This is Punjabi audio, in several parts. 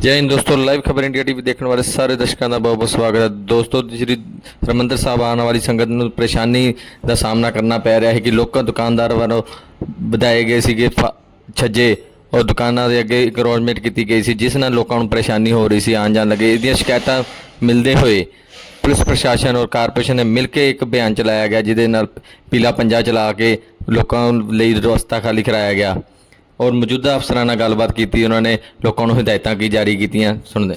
ਜੈ ਹਿੰਦ ਦੋਸਤੋ ਲਾਈਵ ਖਬਰ ਇੰਡੀਆ ਟੀਵੀ ਦੇਖਣ ਵਾਲੇ ਸਾਰੇ ਦਰਸ਼ਕਾਂ ਦਾ ਬਹੁਤ ਬਹੁਤ ਸਵਾਗਤ ਹੈ। ਦੋਸਤੋ ਸ੍ਰੀ ਹਰਿਮੰਦਰ ਸਾਹਿਬ ਆਉਣ ਵਾਲੀ ਸੰਗਤ ਨੂੰ ਪਰੇਸ਼ਾਨੀ ਦਾ ਸਾਹਮਣਾ ਕਰਨਾ ਪੈ ਰਿਹਾ ਹੈ ਕਿ ਲੋਕਾਂ, ਦੁਕਾਨਦਾਰ ਵੱਲੋਂ ਵਧਾਏ ਗਏ ਸੀਗੇ ਫ- ਛੱਜੇ ਔਰ ਦੁਕਾਨਾਂ ਦੇ ਅੱਗੇ ਇੱਕ ਅਰੋਜਮੈਂਟ ਕੀਤੀ ਗਈ ਸੀ, ਜਿਸ ਨਾਲ ਲੋਕਾਂ ਨੂੰ ਪਰੇਸ਼ਾਨੀ ਹੋ ਰਹੀ ਸੀ ਆਉਣ ਜਾਣ ਲੱਗੇ। ਇਹਦੀਆਂ ਸ਼ਿਕਾਇਤਾਂ ਮਿਲਦੇ ਹੋਏ ਪੁਲਿਸ ਪ੍ਰਸ਼ਾਸਨ ਔਰ ਕਾਰਪੋਰੇਸ਼ਨ ਨੇ ਮਿਲ ਕੇ ਇੱਕ ਬਿਆਨ ਚਲਾਇਆ ਗਿਆ, ਜਿਹਦੇ ਨਾਲ ਪੀਲਾ ਪੰਜਾ ਚਲਾ ਕੇ ਲੋਕਾਂ ਲਈ ਰਸਤਾ ਖਾਲੀ ਕਰਾਇਆ ਗਿਆ। ਔਰ ਮੌਜੂਦਾ ਅਫਸਰਾਂ ਨਾਲ ਗੱਲਬਾਤ ਕੀਤੀ ਉਹਨਾਂ ਨੇ ਲੋਕਾਂ ਨੂੰ ਹਦਾਇਤਾਂ ਕੀ ਜਾਰੀ ਕੀਤੀਆਂ ਸੁਣਦੇ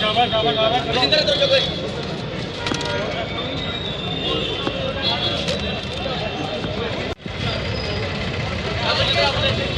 ਰਜਿੰਦਰ ਤੁਰ ਚੁੱਕੇ ਆਪਣੇ ਆਪਣੇ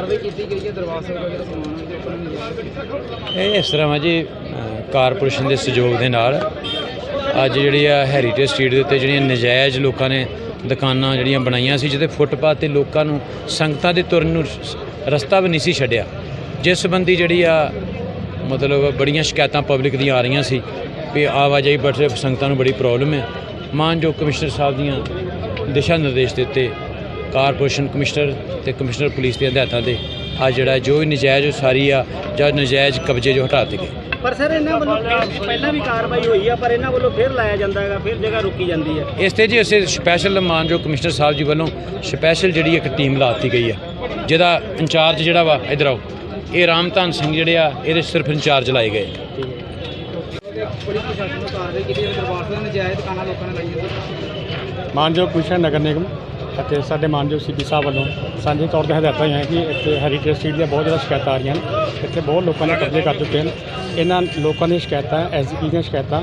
ਕਾਰਵਾਈ ਕੀਤੀ ਗਈ ਹੈ ਦਰਬਾਰ ਸਾਹਿਬ ਦਾ ਸਮਾਨ ਇਹ ਇਸ ਤਰ੍ਹਾਂ ਵਾ ਜੀ ਕਾਰਪੋਰੇਸ਼ਨ ਦੇ ਸਹਿਯੋਗ ਦੇ ਨਾਲ ਅੱਜ ਜਿਹੜੀ ਆ ਹੈਰੀਟੇਜ ਸਟਰੀਟ ਦੇ ਉੱਤੇ ਜਿਹੜੀਆਂ ਨਜਾਇਜ਼ ਲੋਕਾਂ ਨੇ ਦੁਕਾਨਾਂ ਜਿਹੜੀਆਂ ਬਣਾਈਆਂ ਸੀ, ਜਿਹਦੇ ਫੁੱਟਪਾਥ ਤੇ ਲੋਕਾਂ ਨੂੰ ਸੰਗਤਾਂ ਦੇ ਤੁਰਨ ਨੂੰ ਰਸਤਾ ਵੀ ਨਹੀਂ ਸੀ ਛੱਡਿਆ। ਜਿਸ ਸੰਬੰਧੀ ਜਿਹੜੀ ਆ, ਮਤਲਬ ਬੜੀਆਂ ਸ਼ਿਕਾਇਤਾਂ ਪਬਲਿਕ ਦੀਆਂ ਆ ਰਹੀਆਂ ਸੀ ਵੀ ਆਵਾਜਾਈ ਬੜੇ ਸੰਗਤਾਂ ਨੂੰ ਬੜੀ ਪ੍ਰੋਬਲਮ ਹੈ। ਮਾਨਯੋਗ ਕਮਿਸ਼ਨਰ ਸਾਹਿਬ ਦੀਆਂ ਦਿਸ਼ਾ ਨਿਰਦੇਸ਼ ਦਿੱਤੇ ਕਾਰਪੋਰੇਸ਼ਨ ਕਮਿਸ਼ਨਰ ਤੇ ਕਮਿਸ਼ਨਰ ਪੁਲਿਸ ਦੀਆਂ ਹਦਾਇਤਾਂ ਤੇ ਆ ਜਿਹੜਾ ਜੋ ਵੀ ਨਜਾਇਜ਼ ਉਸਾਰੀ ਆ ਜਾਂ ਨਜਾਇਜ਼ ਕਬਜ਼ੇ ਜੋ ਹਟਾ ਦਿੱਤੇ ਗਏ। ਪਰ ਸਰ ਇਹਨਾਂ ਵੱਲੋਂ ਪਹਿਲਾਂ ਵੀ ਕਾਰਵਾਈ ਹੋਈ ਆ ਪਰ ਇਹਨਾਂ ਵੱਲੋਂ ਫਿਰ ਲਾਇਆ ਜਾਂਦਾ ਹੈਗਾ ਫਿਰ ਜਗ੍ਹਾ ਰੋਕੀ ਜਾਂਦੀ ਹੈ। ਇਸ ਤੇ ਜੀ ਅਸੀਂ ਸਪੈਸ਼ਲ ਮਾਨਯੋਗ ਕਮਿਸ਼ਨਰ ਸਾਹਿਬ ਜੀ ਵੱਲੋਂ ਸਪੈਸ਼ਲ ਜਿਹੜੀ ਇੱਕ ਟੀਮ ਲਾਤੀ ਗਈ ਆ। ਜਿਹਦਾ ਇੰਚਾਰਜ ਜਿਹੜਾ ਵਾ ਇਧਰ ਆਓ। ਇਹ ਰਾਮਧਨ ਸਿੰਘ ਜਿਹੜੇ ਆ ਇਹਦੇ ਸਿਰਫ ਇੰਚਾਰਜ ਲਾਏ ਗਏ। ਪੁਲਿਸ ਪ੍ਰਸ਼ਾਸਨ ਨੂੰ ਕਾਰਵਾਈ ਕੀਤੀ ਹੈ ਦਰਬਾਰ ਸਾਹਿਬ ਦੇ ਨਜਾਇਜ਼ ਦੁਕਾਨਾਂ ਲੋਕਾਂ ਨੇ ਲਾਈਆਂ। ਮਾਨਯੋਗ ਕਮਿਸ਼ਨ ਨਗਰ ਨਿਗਮ। ਅਤੇ ਸਾਡੇ ਮਾਨਯੋਗ ਸੀਪੀ ਸਾਹਿਬ ਵੱਲੋਂ ਸਾਂਝੇ ਤੌਰ ਤੇ ਹਦਾਇਤਾਂ ਹੋਈਆਂ ਕਿ ਇੱਥੇ ਹੈਰੀਟੇਜ ਸਟਰੀਟ ਦੀਆਂ ਬਹੁਤ ਜ਼ਿਆਦਾ ਸ਼ਿਕਾਇਤਾਂ ਆ ਰਹੀਆਂ ਨੇ। ਇੱਥੇ ਬਹੁਤ ਲੋਕਾਂ ਨੇ ਕਬਜ਼ੇ ਕਰ ਚੁੱਕੇ ਹਨ ਇਹਨਾਂ ਲੋਕਾਂ ਦੀਆਂ ਸ਼ਿਕਾਇਤਾਂ ਐਸਜੀਪੀ ਦੀਆਂ ਸ਼ਿਕਾਇਤਾਂ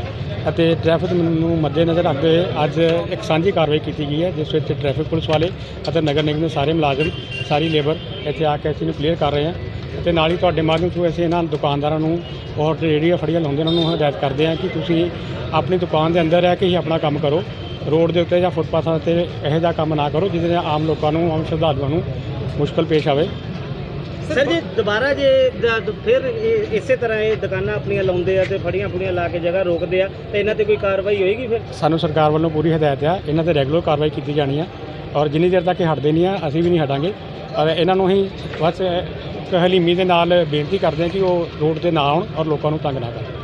ਅਤੇ ਟ੍ਰੈਫਿਕ ਨੂੰ ਮੱਦੇਨਜ਼ਰ ਰੱਖਦੇ ਹੋਏ ਅੱਜ ਇੱਕ ਸਾਂਝੀ ਕਾਰਵਾਈ ਕੀਤੀ ਗਈ ਹੈ, ਜਿਸ ਵਿੱਚ ਟ੍ਰੈਫਿਕ ਪੁਲਿਸ ਵਾਲੇ ਅਤੇ ਨਗਰ ਨਿਗਮ ਦੇ ਸਾਰੇ ਮੁਲਾਜ਼ਮ, ਸਾਰੀ ਲੇਬਰ ਇੱਥੇ ਆ ਕੇ ਅਸੀਂ ਨੂੰ ਕਲੀਅਰ ਕਰ ਰਹੇ ਹਾਂ ਅਤੇ ਨਾਲ ਹੀ ਤੁਹਾਡੇ ਮਾਧਿਅਮ ਥਰੂ ਅਸੀਂ ਇਹਨਾਂ ਦੁਕਾਨਦਾਰਾਂ ਨੂੰ ਔਰ ਰੇਹੜੀਆਂ ਫੜੀਆਂ ਲਾਉਂਦੇ ਉਹਨਾਂ ਨੂੰ ਹਦਾਇਤ ਕਰਦੇ ਹਾਂ ਕਿ ਤੁਸੀਂ ਆਪਣੀ ਦੁਕਾਨ ਦੇ ਅੰਦਰ ਰਹਿ ਕੇ ਹੀ ਆਪਣਾ ਕੰਮ ਕਰੋ ਰੋਡ ਦੇ ਉੱਤੇ ਜਾਂ ਫੁੱਟਪਾਥਾਂ ਤੇ ਇਹੋ ਜਿਹਾ ਕੰਮ ਨਾ ਕਰੋ ਜਿਹਦੇ ਨਾਲ ਆਮ ਲੋਕਾਂ ਨੂੰ ਆਮ ਸ਼ਰਧਾਲੂਆਂ ਨੂੰ ਮੁਸ਼ਕਲ ਪੇਸ਼ ਆਵੇ। ਸਰ ਜੀ ਦੁਬਾਰਾ ਜੇ ਦ- ਫਿਰ ਇਹ- ਇਸੇ ਤਰ੍ਹਾਂ ਇਹ ਦੁਕਾਨਾਂ ਆਪਣੀਆਂ ਲਾਉਂਦੇ ਆ ਤੇ ਫੜੀਆਂ ਫੁੜੀਆਂ ਲਾ ਕੇ ਜਗ੍ਹਾ ਰੋਕਦੇ ਆ ਤੇ ਇਹਨਾਂ ਤੇ ਕੋਈ ਕਾਰਵਾਈ ਹੋਏਗੀ ਫਿਰ? ਸਾਨੂੰ ਸਰਕਾਰ ਵੱਲੋਂ ਪੂਰੀ ਹਦਾਇਤ ਆ ਇਹਨਾਂ ਤੇ ਰੈਗੂਲਰ ਕਾਰਵਾਈ ਕੀਤੀ ਜਾਣੀ ਆ ਔਰ ਜਿੰਨੀ ਦੇਰ ਤੱਕ ਇਹ ਹਟਦੇ ਨਹੀਂ ਆ ਅਸੀਂ ਵੀ ਨਹੀਂ ਹਟਾਂਗੇ। ਔਰ ਇਹਨਾਂ ਨੂੰ ਹੀ ਬਸ ਇੱਕ ਹਲੀਮੀ ਦੇ ਨਾਲ ਬੇਨਤੀ ਕਰਦੇ ਹਾਂ ਕਿ ਉਹ ਰੋਡ ਤੇ ਨਾ ਆਉਣ ਔਰ ਲੋਕਾਂ ਨੂੰ ਤੰਗ ਨਾ ਕਰਨ।